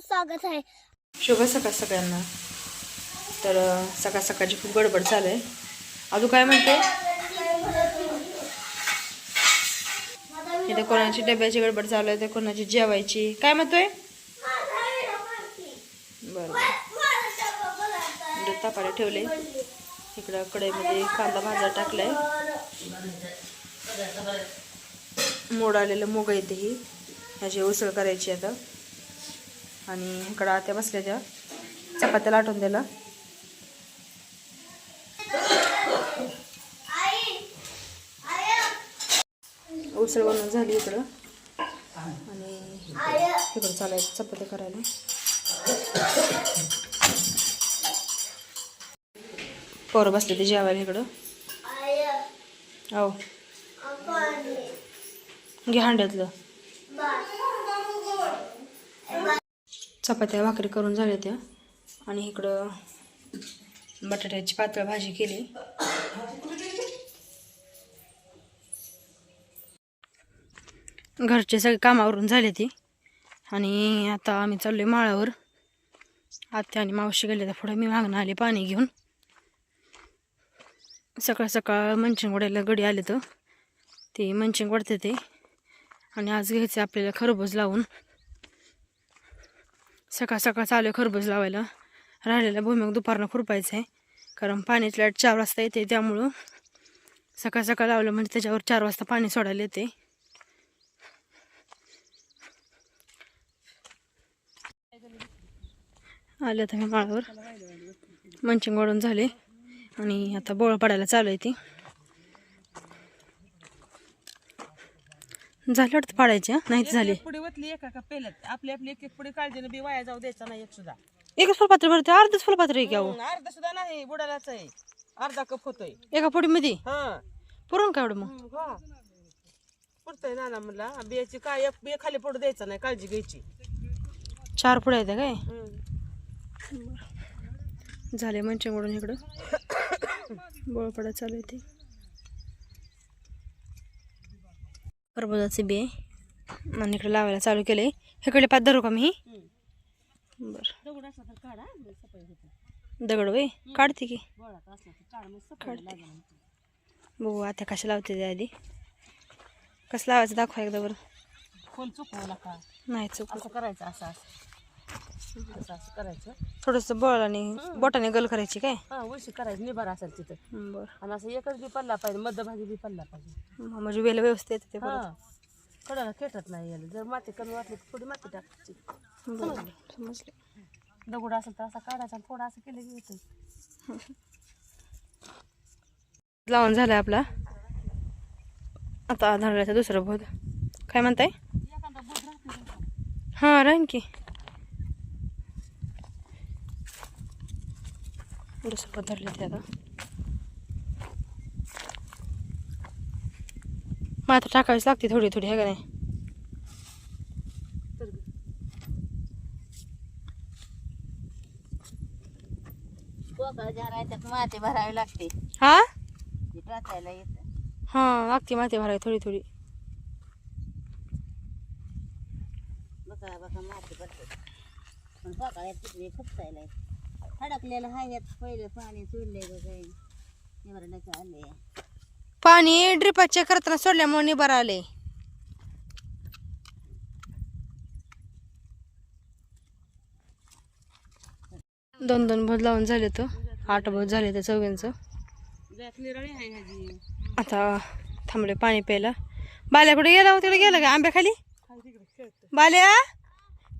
स्वागत आहे. शुभ सकाळ सगळ्यांना. तर सकाळ सकाळची खूप गडबड चालू आहे. अजून काय म्हणते? इथे कोणाची डब्याची गडबड चालू आहे तर कोणाची जेवायची. काय म्हणतोय? बरं. दूध तापायला ठेवले. इकडं कढईमध्ये कांदा भाजा टाकलाय. मोड आलेलं मोग येते ही. ह्याची उसळ करायची आता. आणि इकडं आत्या बसल्या त्या चपात्या लाटून दिला उसळ बनवून झाली इकडं. आणि इकडं चालायचं चपात्या करायला. पोरं बसले ते जेवायला इकडं. हो. घे हांड्यातलं. चपात्या भाकरी करून झाल्या त्या. आणि इकडं बटाट्याची पातळ भाजी केली. घरचे सगळे कामावरून झाले ती. आणि आता आम्ही चाललो आहे माळावर. आत्या आणि मावशी गेले तर पुढे मी मागणं आले पाणी घेऊन. सकाळ सकाळ मंचिंग गडी आले तर ते मंचिंग ते. आणि आज घ्यायचे आपल्याला खरबूज लावून. सकाळ सकाळ चालू आहे खरबूज लावायला. राहिलेला भूमिक दुपारनं खुरपायचं आहे कारण पाण्याची लाइट चार वाजता येते त्यामुळं सकाळ सकाळ लावलं म्हणजे त्याच्यावर चार वाजता पाणी सोडायला येते. आले आता मी माळावर. मंचिंग वाढून झाले. आणि आता बोळ पडायला चालू आहे ती. झाली हं? नाहीच झाली. पुढे वतली एका का पेल्यात. आपली आपली एक एक पुढे काळजीने बी वाया जाऊ द्यायचा नाही एक सुद्धा. एकच फुलपात्र भरते अर्धच फुलपात्र आहे हं, अर्धा सुद्धा नाही बुडालाच आहे. अर्धा कप होतोय. एका फुडीमध्ये हा. पुरण का एवढं मग? पुरतय नाना म्हणला बियाची काय एक बिया खाली पडू द्यायचा नाही काळजी घ्यायची. चार पुढे आहेत काय? हं. झाले मंचिंग वाढून इकडं. बोळ पडायला चालू आहे ते. खरबुजाचे बी आहे. आणि इकडे लावायला चालू केले इकडे पाच धरू का मी? बर. दगड वय काढते की. बघू आता कशा लावते ते आधी. कसं लावायचं दाखवा एकदा बरं. नाही चुक करायचं असं असं. असं असं करायचं. थोडंसं बळ आणि बोटाने गल करायची काय? हा वशी करायचं निभार असेल तिथं. बर. आणि असं एकच बी पडला पाहिजे मध्यभागी बी पडला पाहिजे. म्हणजे वेळ व्यवस्थित येते ते हा. कडाला खेटत नाही याला. जर माती कमी वाटली तर थोडी माती टाकायची. बरं समजलं? दगड असेल तर असा काढायचा आणि थोडा असं केलं की येतं लावून झालाय आपला. आता धरल्याचा दुसरं बोध. काय म्हणताय? एखादा बोध राहते हां राहीन की. बोध धरले ते आता मग आता टाकावीच लागते थोडी थोडी आहे का नाही? माती भरावी लागते. हा? टाकायला येत. हां लागते माती भराय थोडी थोडी. बघा बघा माती भरते. पण पाकाळ्यात तिकडे खुपसायला हडकलेलं हाय यात पहिलं पाणी चुडले बघाय निवरण्याचं पाणी ड्रिपाचे करताना सोडल्यामुळे निभार आले दोन दोन भोज लावून झाले तर हो. आठ भोज झाले तर चौघींचं. आता थांबले पाणी प्यायला. बाल्या कुठे गेला हो? तिकडे गेला का? आंब्याखाली हाय बाल्या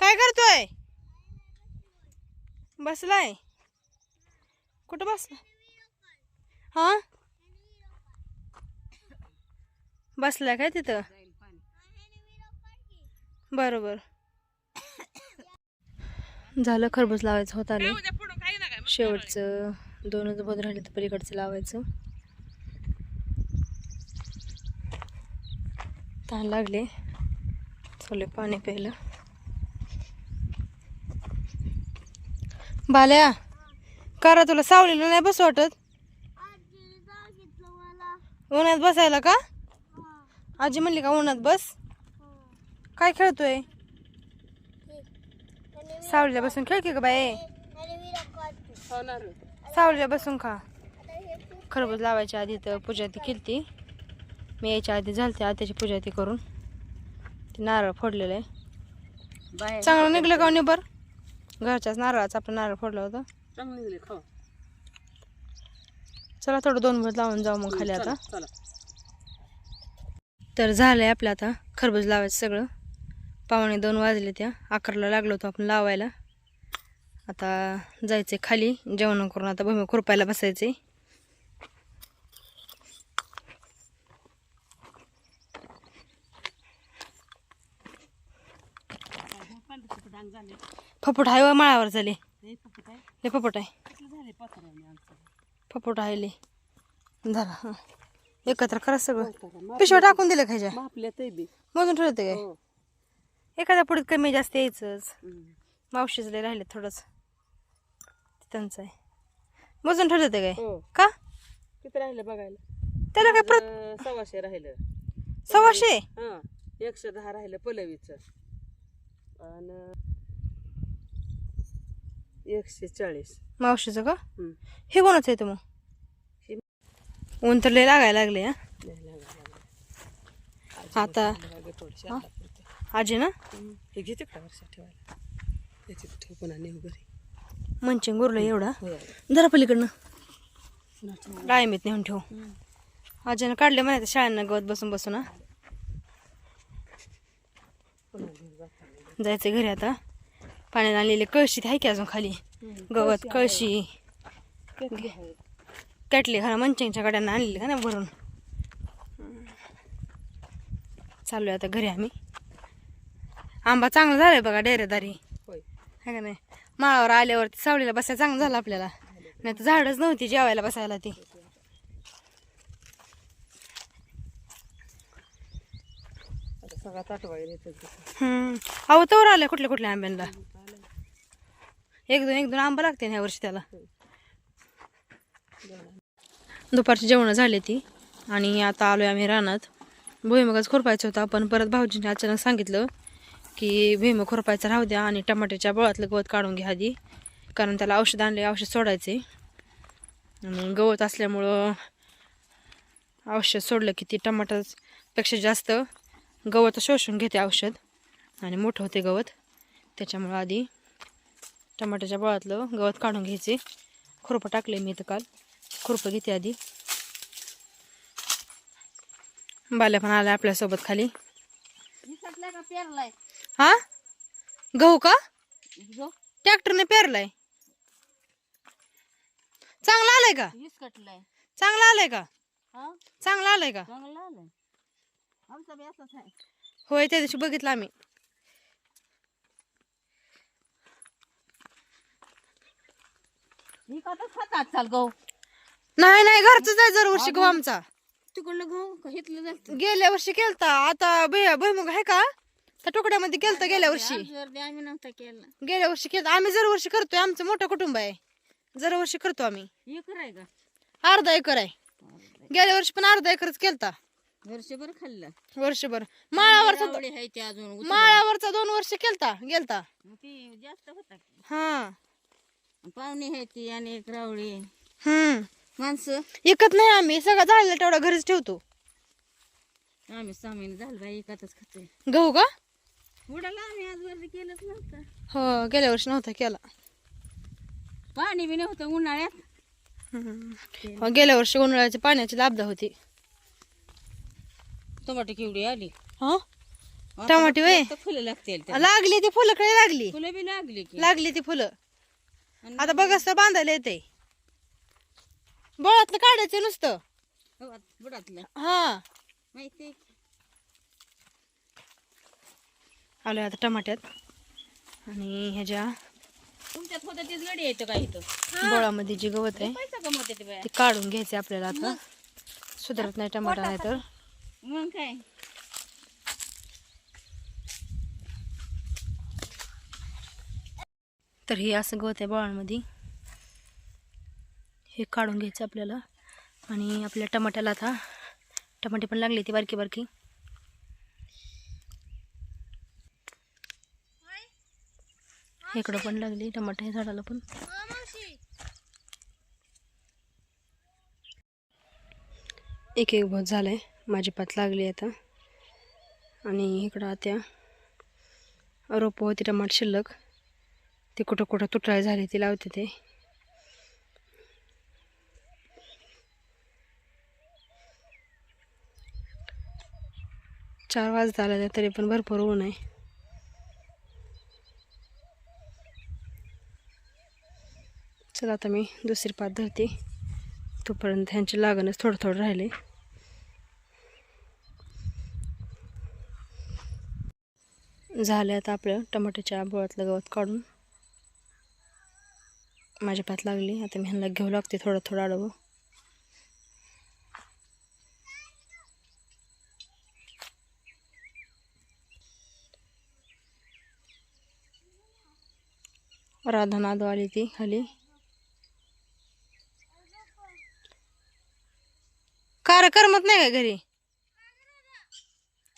काय करतोय? बसलाय. कुठं बसला? हा? बसलाय काय तिथं? बरोबर. झालं खरबूज लावायचं होत आले शेवटचं दोनच बोध राहिले तर पलीकडचं लावायचं. तहान लागले. चले पाणी प्यायला. बाल्या! करा तुला सावलीला नाही बस वाटत? उन्हात बसायला का? आजी म्हणली का उन्हात बस? काय खेळतोय? सावलीला बसून खेळ की ग बाई? सावलीला बसून खा. खरबूज लावायच्या आधी तर पूजा ती केलती. मी यायच्या आधी झालते आत्याची पूजा ती करून. ते नारळ फोडलेलं आहे. चांगलं निघलं का निबर? घरच्याच नारळाचं आपलं नारळ फोडलं होतं. चांगलं निघले खाऊ. चला थोडं दोन भर लावून जाऊ मग खाली आता. चला. तर झालंय आपलं आता खरबूज लावायचं सगळं. पावणे दोन वाजले त्या. अकराला लागलो होतो आपण लावायला. आता जायचे खाली. जेवण करून आता भूमी खुरपायला बसायचे फपुट आहे व माळावर झाले. ले फपुट आहे. फपुट आहे. ले झाला हं. एकत्र करा सगळं. पिशव्या टाकून दिलं खायच्या मोजून ठेवते काय? हो. एखाद्या पुढे कमी जास्त यायचंच. मावशीच लय राहिले थोडंच. त्यांचं आहे. मोजून ठेवलं ते काय? हो. का? किती राहिलं बघायला? त्याला काय प्रत सव्वाशे राहिलं. सव्वाशे? हा एकशे दहा राहिलं पलवीच. आणि एकशे चाळीस मावशीचं का? हम्म. हे कोणाचं आहे मग? हे- ऊन तर लय लागायला लागले हा. नाही. आता थोडीशी. आजी ना? हे घेते का ठेवायला? त्याची मंचिंग गुरलं एवढा. जरा पलीकडनं. डाळिंबीत नेऊन ठेव. आजीनं काढले म्हणायचं शाळांना गवत बसून बसून हा. जायचं घरी आता. पाण्यात आणलेले कळशी आहे की अजून खाली? गवत कळशी. आहे? कॅटली खरा मंचिंगच्या गाड्यांना आणलेली का ना भरून चालू आहे आता घरी आम्ही. आंबा चांगला झालाय बघा डेरेदारी. होय. है का नाही? माळावर आल्यावरती सावलीला बसायला चांगलं झालं आपल्याला. नाही तर झाडच नव्हती जेवायला बसायला ती. हम्म. अहो तवर आल्या कुठल्या कुठल्या आंब्यांना एक दोन एक दोन आंबा लागते ह्या वर्षी त्याला. दुपारची जेवणं झाली ती आणि आता आलोय आम्ही रानात. भुईमुगाच खुरपायचं होतं. पण परत भाऊजींनी अचानक सांगितलं की भुईमुग खुरपायचं राहू द्या आणि टमाट्याच्या बळातलं गवत काढून घ्या आधी. कारण त्याला औषध आणले औषध सोडायचे. आणि गवत असल्यामुळं औषध सोडलं की ती टमाटापेक्षा जास्त गवत शोषून घेते औषध. आणि मोठं होते गवत. त्याच्यामुळं आधी टमाट्याच्या बळातलं गवत काढून घ्यायचे. खुरपं टाकले मी इथं काल. खुरपं घेते आधी. बाल्या पण आल्या आपल्यासोबत खाली. हा? गहू का? ट्रॅक्टरने पेरलाय. चांगला आलाय का? चांगला आलाय का? हा? चांगला आलाय का? होय त्या दिवशी बघितलं आम्ही. विकतच खातात चाल गहू नाही नाही घरचंच आहे दरवर्षी गहू आमचा. तिकडलं गहू का जातं गेल्या वर्षी केलता आता भुई भुईमुग आहे का? त्या तुकड्यामध्ये केलता गेल्या वर्षी. आम्ही नव्हता केला. गेल्या वर्षी केलं आम्ही जर वर्षी करतोय आमचं मोठं कुटुंब आहे. जर वर्षी करतो आम्ही. हे कराय का? अर्धा एकर आहे. गेल्या वर्षी पण अर्धा एकरच केलता. वर्षभर खाल्लं. वर्षभर. माळावरचा रावडी आहे ते अजून उतरून. माळावरचा दोन वर्ष केलता गेलता. मग ती जास्त होता. हा. पाहुणे आहे ती आणि एक रावडी हम्म. माणसं? एकत नाही आम्ही सगळं झालेलं तेवढा घरीच ठेवतो. आम्ही सहा महिने झालं बाई एकातच खातोय. गहू का? उडाला आम्ही आजवर केलंच नव्हतं. हो गेल्या वर्षी नव्हता केला. पाणी बी नव्हतं उन्हाळ्यात. हम्म. हो, गेल्या वर्षी उन्हाळ्याची पाण्याची लाभदा होती. टमाटे केवढी आली? हा? टमाटे वय आता फुलं लागतील त्याला. लागली ती फुलं कडे लागली? फुलं बी लागली की. लागली ती फुलं. आता बघस तर बांधायला येते. बळातलं काढायचं नुसतं. बुडातलं हा. माहिती? आलोय आता टमाट्यात. आणि ह्याच्या तुमच्यात होतं तेच गडी येतं का इथं? बळामध्ये जी गवत आहे पैसा कमवते ते बाया ते काढून घ्यायचे आपल्याला आता. सुधारत नाही टमाटा नाही तर. मग काय? तर हे असं गवत आहे बाळांमध्ये. हे काढून घ्यायचं आपल्याला. आणि आपल्या टमाट्याला आता टमाटे पण लागले ती बारकी बारकी. इकडं पण लागली टमाटे झाडाला पण. एक एक बहुत झालंय. माझी पात लागली आता. आणि इकडं आत्या रोपं होती टमाट शिल्लक. ते कुठं कुठं तुटाळ झाले ते लावते ते. चार वाजता आला तरी पण भरपूर ऊन आहे. चला आता मी दुसरी पात धरते. तोपर्यंत ह्यांची लागणच थोडं थोडं राहिले. झालं आता आपलं टमाट्याच्या बोळातलं गवत काढून. माझ्या पात लागली. आता मी ह्यांना घेऊ लागते थोडं थोडं अडवं राधा नादव आली ती खाली. कार करमत नाही का घरी?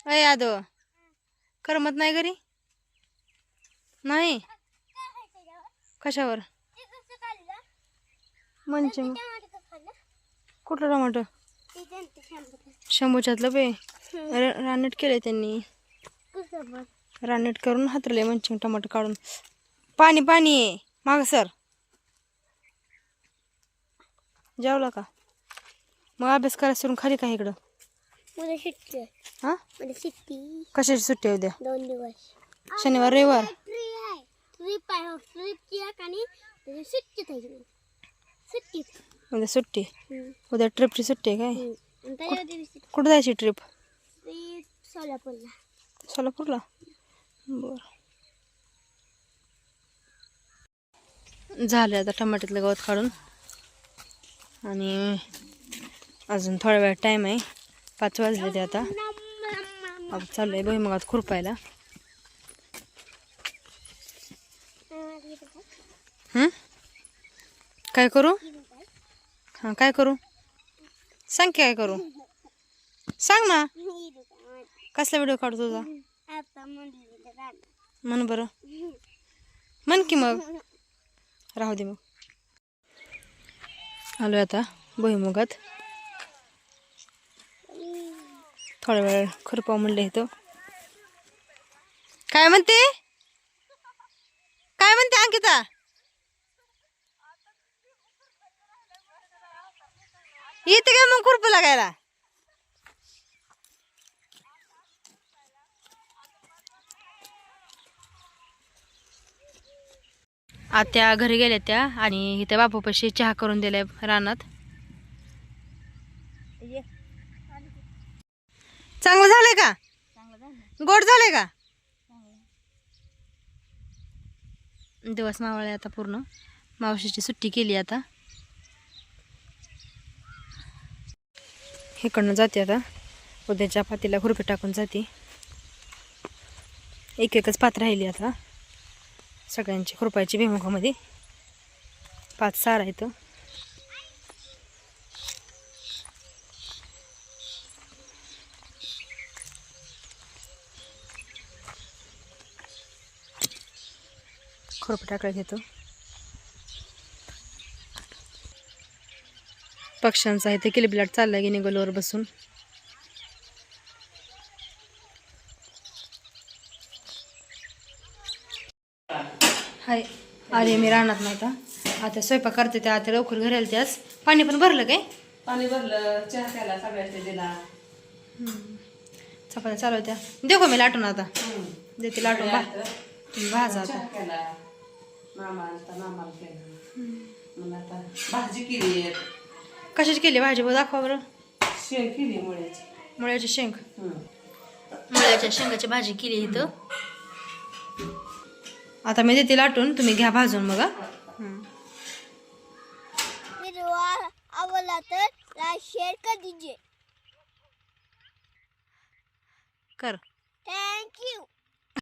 अय आदो करमत नाही घरी? नाही? कशावर? म्हणजे मग. कुठलं टमाटो शंभूच्यातलं पे रानट केले त्यांनी. रानट करून हातरले मंचिंग टमाटर काढून. पाणी पाणी. आहे माग सर. जेवला का? मग अभ्यास करायला सोडून खाली का इकडं. हा? कशाची सुट्टी उद्या? दोन दिवस. शनिवार रविवार. आहे. ट्रिप आणि सुट्टी आहे सुट्टी. उद्या सुट्टी. उद्या ट्रिपची सुट्टी आहे काय? कुठं जायची ट्रिप? सोलापूरला. सोलापूरला? बर. झालं आता टमाट्यातलं गवत काढून. आणि अजून थोडा वेळ टाईम आहे. पाच वाजले ते आता. चाललं आहे भुईमुगात खुरपायला. हं? काय करू? हां काय करू? सांग की काय करू? सांग ना. कसला व्हिडिओ काढू तुझा? म्हण बरं. म्हण की मग. राहू दे मग. आलो आता भुईमुगात. थोडा वेळ खुरपाव म्हणले इथं. काय म्हणते? काय म्हणते अंकिता? येते काय मग खुरपू लागायला? आत्या घरी गेल्या त्या आणि इथे बापूपाशी चहा करून दिलाय रानात. ये. चांगलं झालंय का? चांगलं झालं गोड झालंय का? दिवस मावळे आता पूर्ण. मावशीची सुट्टी केली आता. इकडनं जाते आता. उद्याच्या पातीला खुरपी टाकून जाते. एक एकच पात राहिली आता. सगळ्यांची खुरपायची भीमुखामध्ये. पाच सार आहेत खुरपी टाकायला घेतो. पक्ष्यांचा इथे किलबिलाट चाललाय की गोलवर बसून? हाय आले मी राहणार नाही आता आता स्वयंपाक करते त्या आता लवकर घरी आले त्याच पाणी पण भरलं काय? पाणी भरलं चहा केला सगळ्याचे दिला. चपात्या चालू होत्या. देऊ का मी लाटून आता? देते लाटून तुम्ही भाजा आता. मामा केला आता भाजी केली एक कशाची केली भाजी? बघ दाखवा बरं. शेव केली मुळ्याची. मुळ्याची शेंग. मुळ्याच्या शेंगाची भाजी केली इथं. आता मी देते लाटून तुम्ही घ्या भाजून मग. व्हिडिओ आवडला तर लाईक शेअर कर. दीजिए कर